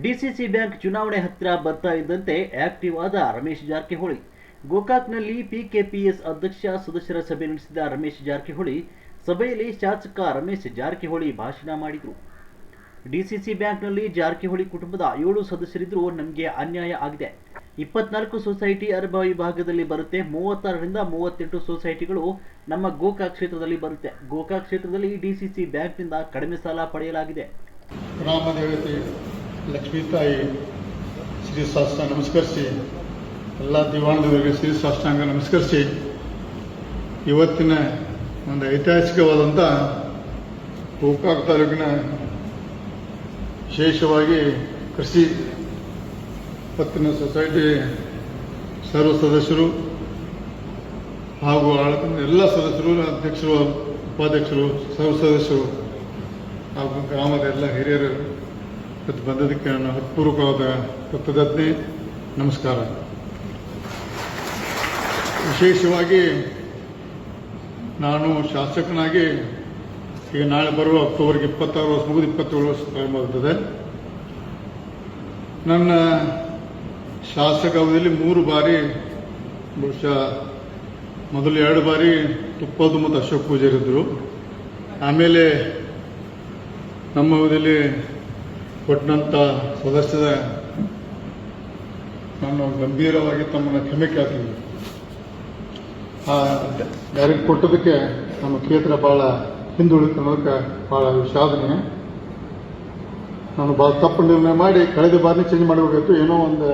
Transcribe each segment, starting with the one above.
DCC bank ಚುನಾವಣೆ ಹತ್ತಿರ ಬರ್ತಾ ಇದ್ದಂತೆ ಆಕ್ಟಿವ್ ಆದ ರಮೇಶ್ ಜಾರಕಿಹೊಳಿ. ಗೋಕಾಕ್ನಲ್ಲಿ ಪಿಕೆಪಿಎಸ್ ಅಧ್ಯಕ್ಷ ಸದಸ್ಯರ ಸಭೆ ನಡೆಸಿದ ರಮೇಶ್ ಜಾರಕಿಹೊಳಿ, ಸಭೆಯಲ್ಲಿ ಶಾಸಕ ರಮೇಶ್ ಜಾರಕಿಹೊಳಿ ಭಾಷಣ ಮಾಡಿದರು. ಡಿಸಿಸಿ ಬ್ಯಾಂಕ್ನಲ್ಲಿ ಜಾರಕಿಹೊಳಿ ಕುಟುಂಬದ ಏಳು ಸದಸ್ಯರಿದ್ದರೂ ನಮಗೆ ಅನ್ಯಾಯ ಆಗಿದೆ. ಇಪ್ಪತ್ನಾಲ್ಕು ಸೊಸೈಟಿ ಅರಬ ವಿಭಾಗದಲ್ಲಿ ಬರುತ್ತೆ, ಮೂವತ್ತಾರರಿಂದ ಮೂವತ್ತೆಂಟು ಸೊಸೈಟಿಗಳು ನಮ್ಮ ಗೋಕಾಕ್ ಕ್ಷೇತ್ರದಲ್ಲಿ ಬರುತ್ತೆ. ಗೋಕಾಕ್ ಕ್ಷೇತ್ರದಲ್ಲಿ ಡಿಸಿಸಿ ಬ್ಯಾಂಕ್ನಿಂದ ಕಡಿಮೆ ಸಾಲ ಪಡೆಯಲಾಗಿದೆ. ಗ್ರಾಮ ದೇವತೆ ಲಕ್ಷ್ಮೀ ತಾಯಿ ಶ್ರೀ ಶಾಸ್ತ್ರ ನಮಸ್ಕರಿಸಿ, ಎಲ್ಲ ದಿವಾಣದವರಿಗೆ ಶ್ರೀ ಶಾಸ್ತ್ರಾಂಗ ನಮಸ್ಕರಿಸಿ, ಇವತ್ತಿನ ಒಂದು ಐತಿಹಾಸಿಕವಾದಂಥ ಗೋಕಾಕ್ ತಾಲೂಕಿನ ವಿಶೇಷವಾಗಿ ಕೃಷಿ ಪತ್ತಿನ ಸೊಸೈಟಿ ಸರ್ವ ಸದಸ್ಯರು ಹಾಗೂ ಎಲ್ಲ ಸದಸ್ಯರು, ಅಧ್ಯಕ್ಷರು, ಉಪಾಧ್ಯಕ್ಷರು, ಸರ್ವ ಸದಸ್ಯರು ಹಾಗೂ ಗ್ರಾಮದ ಎಲ್ಲ ಹಿರಿಯರು ಇವತ್ತು ಬಂದದಕ್ಕೆ ನನ್ನ ಹೃತ್ಪೂರ್ವಕವಾದ ಕೃತಜ್ಞತೆ ನಮಸ್ಕಾರ. ವಿಶೇಷವಾಗಿ ನಾನು ಶಾಸಕನಾಗಿ ಈಗ ನಾಳೆ ಬರುವ ಅಕ್ಟೋಬರ್ಗೆ ಇಪ್ಪತ್ತಾರು ವರ್ಷ, ಮುಗಿದು ಇಪ್ಪತ್ತೇಳು ವರ್ಷ ಪ್ರಾರಂಭ ಆಗ್ತದೆ. ನನ್ನ ಶಾಸಕ ಅವಧಿಯಲ್ಲಿ ಮೂರು ಬಾರಿ, ಬಹುಶಃ ಮೊದಲು ಎರಡು ಬಾರಿ ತುಪ್ಪದು ಮತ್ತು ಅಶೋಕ್ ಪೂಜೆ ಇದ್ದರು ಆಮೇಲೆ ನಮ್ಮ ಅವಧಿಯಲ್ಲಿ ಕೊಟ್ಟಂಥ ಸದಸ್ಯರ ನಾನು ಗಂಭೀರವಾಗಿ ತಮ್ಮನ್ನು ಕ್ಷಮೆ ಕೇಳ್ತೀನಿ. ಆ ಡೈರೆಕ್ಟ್ ಕೊಟ್ಟದಕ್ಕೆ ನಮ್ಮ ಕ್ಷೇತ್ರ ಭಾಳ ಹಿಂದುಳಿತು ಅನ್ನೋದಕ್ಕೆ ಭಾಳ ವಿಷಾದನೆ. ನಾನು ಭಾಳ ತಪ್ಪು ನಿರ್ಣಯ ಮಾಡಿ ಕಳೆದ ಬಾರಿ ಚೇಂಜ್ ಮಾಡಬೇಕಾಯ್ತು ಏನೋ ಒಂದು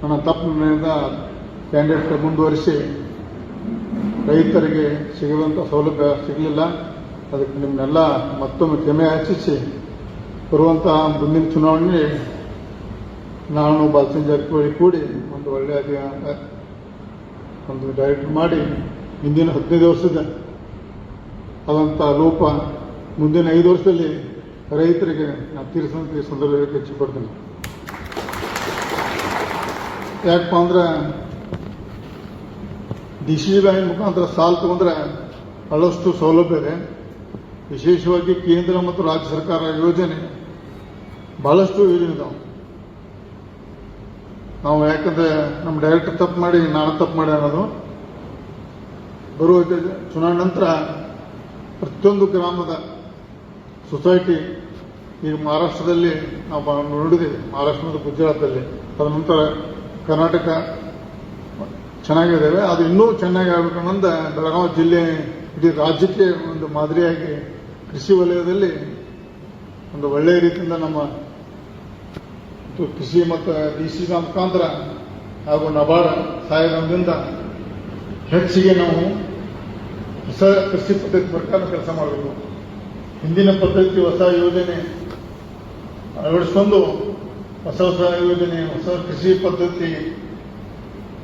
ನನ್ನ ತಪ್ಪು ನಿರ್ಣಯದಿಂದ ಕ್ಯಾಂಡಿಡೇಟ್ ಮುಂದುವರಿಸಿ ರೈತರಿಗೆ ಸಿಗುವಂಥ ಸೌಲಭ್ಯ ಸಿಗಲಿಲ್ಲ. ಅದಕ್ಕೆ ನಿಮ್ಮನ್ನೆಲ್ಲ ಮತ್ತೊಮ್ಮೆ ಕ್ಷಮೆ ಯಾಚಿಸಿ ಬರುವಂತಹ ಮುಂದಿನ ಚುನಾವಣೆ ನಾನು ಬಾಲಚಂದ್ರ ಜಾರಕಿಹೊಳಿ ಕೂಡಿ ಒಂದು ಒಳ್ಳೆಯ ಒಂದು ಡೈರೆಕ್ಟ್ ಮಾಡಿ ಹಿಂದಿನ ಹದಿನೈದು ವರ್ಷದ ಆದಂಥ ಲೋಪ ಮುಂದಿನ ಐದು ವರ್ಷದಲ್ಲಿ ರೈತರಿಗೆ ನಾನು ತೀರಿಸುವಂತ ಈ ಸಂದರ್ಭದಲ್ಲಿ ಪಡ್ತೀನಿ ಯಾಕಪ್ಪ ಅಂದ್ರೆ ಡಿ ಸಿ ಬ್ಯಾಂಕ್ ಮುಖಾಂತರ ಸಾಲ ತಗೊಂಡ್ರೆ ಬಹಳಷ್ಟು ಸೌಲಭ್ಯ ಇದೆ. ವಿಶೇಷವಾಗಿ ಕೇಂದ್ರ ಮತ್ತು ರಾಜ್ಯ ಸರ್ಕಾರ ಯೋಜನೆ ಬಹಳಷ್ಟು ಯೋಜನೆ ಇದಾವೆ. ನಾವು ಯಾಕಂದ್ರೆ ನಮ್ಮ ಡೈರೆಕ್ಟರ್ ತಪ್ಪು ಮಾಡಿ, ನಾನು ತಪ್ಪು ಮಾಡಿ ಅನ್ನೋದು ಬರುವ ಚುನಾವಣೆ ನಂತರ ಪ್ರತಿಯೊಂದು ಗ್ರಾಮದ ಸೊಸೈಟಿ ಈಗ ಮಹಾರಾಷ್ಟ್ರದಲ್ಲಿ ನಾವು ನೋಡಿದ್ದೀವಿ. ಮಹಾರಾಷ್ಟ್ರ ಮತ್ತು ಗುಜರಾತಲ್ಲಿ. ಅದ ನಂತರ ಕರ್ನಾಟಕ ಚೆನ್ನಾಗಿದ್ದೇವೆ. ಅದು ಇನ್ನೂ ಚೆನ್ನಾಗಿ ಆಗಬೇಕನ್ನೊಂದ ಬೆಳಗಾವಿ ಜಿಲ್ಲೆ, ಇಡೀ ರಾಜ್ಯಕ್ಕೆ ಒಂದು ಮಾದರಿಯಾಗಿ ಕೃಷಿ ವಲಯದಲ್ಲಿ ಒಂದು ಒಳ್ಳೆಯ ರೀತಿಯಿಂದ ನಮ್ಮ ಕೃಷಿ ಮತ್ತು ಡಿ ಸಿ ಮುಖಾಂತರ ಹಾಗೂ ನಬಾರ್ಡ್ ಸಹಾಯದಿಂದ ಹೆಚ್ಚಿಗೆ ನಾವು ಹೊಸ ಕೃಷಿ ಪದ್ಧತಿ ಪ್ರಕಾರ ಕೆಲಸ ಮಾಡಬೇಕು. ಹಿಂದಿನ ಪದ್ಧತಿ ಹೊಸ ಯೋಜನೆ ಅಳವಡಿಸ್ಕೊಂಡು ಹೊಸ ಹೊಸ ಯೋಜನೆ, ಹೊಸ ಕೃಷಿ ಪದ್ಧತಿ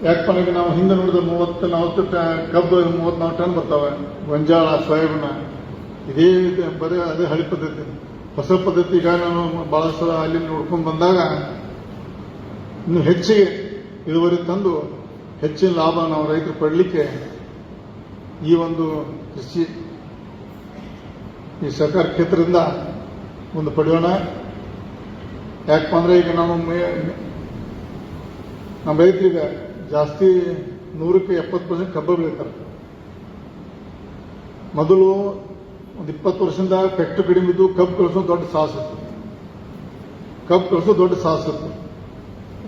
ಯಾಕಪ್ಪ ಅಂದ್ರೆ ನಾವು ಹಿಂದೆ ನೋಡಿದ ಮೂವತ್ತು, ನಲವತ್ತು ಕಬ್ಬು ಮೂವತ್ತ್ನಾಲ್ಕು ಟನ್ ಬರ್ತಾವೆ. ಗೊಂಜಾಳ, ಸೋಯಾಬೀನ, ಇದೇ ಬರೀ ಅದೇ ಹಳಿ ಪದ್ಧತಿ. ಹೊಸ ಪದ್ಧತಿ ಈಗ ನಾನು ಸಲ ಅಲ್ಲಿ ನೋಡ್ಕೊಂಡು ಬಂದಾಗ ಇನ್ನು ಹೆಚ್ಚಿಗೆ ಇಳುವರಿ ತಂದು ಹೆಚ್ಚಿನ ಲಾಭ ನಾವು ರೈತರು ಪಡಲಿಕ್ಕೆ ಈ ಒಂದು ಕೃಷಿ ಈ ಸರ್ಕಾರ ಕ್ಷೇತ್ರದಿಂದ ಒಂದು ಪಡೆಯೋಣ. ಯಾಕಪ್ಪ ಅಂದ್ರೆ ಈಗ ನಾವು ನಮ್ಮ ರೈತರಿಗೆ ಜಾಸ್ತಿ ನೂರಕ್ಕೆ ಎಪ್ಪತ್ತು ಪರ್ಸೆಂಟ್ ಕಬ್ಬು ಬೆಳೀತಾರೆ. ಮೊದಲು ಒಂದು ಇಪ್ಪತ್ತು ವರ್ಷದಿಂದ ಫ್ಯಾಕ್ಟ್ರಿ ಕಡಿಮೆ ಇದ್ದು ಕಬ್ಬು ಕಳಿಸೋ ದೊಡ್ಡ ಸಾಹಸ ಇತ್ತು ಕಬ್ಬು ಕಳಿಸೋ ದೊಡ್ಡ ಸಾಹಸ ಇತ್ತು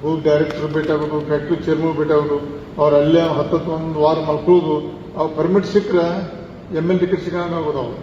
ಹೋಗಿ ಡೈರೆಕ್ಟರ್ ಭೇಟಿ ಆಗೋದು ಫ್ಯಾಕ್ಟ್ರಿ ಚೇರ್ಮನ್ ಭೇಟಿ ಆಗೋದು ಅವ್ರು ಅಲ್ಲೇ ಹತ್ತತ್ತು ಒಂದು ವಾರ ಮಲ್ಕೊಳ್ಳೋದು ಅವ್ರು ಪರ್ಮಿಟ್ ಸಿಕ್ಕರೆ ಎಂ ಎಲ್ ಟಿಕೆಟ್ ಸಿಗಂಗೆ ಆಗೋದು ಅವ್ರು.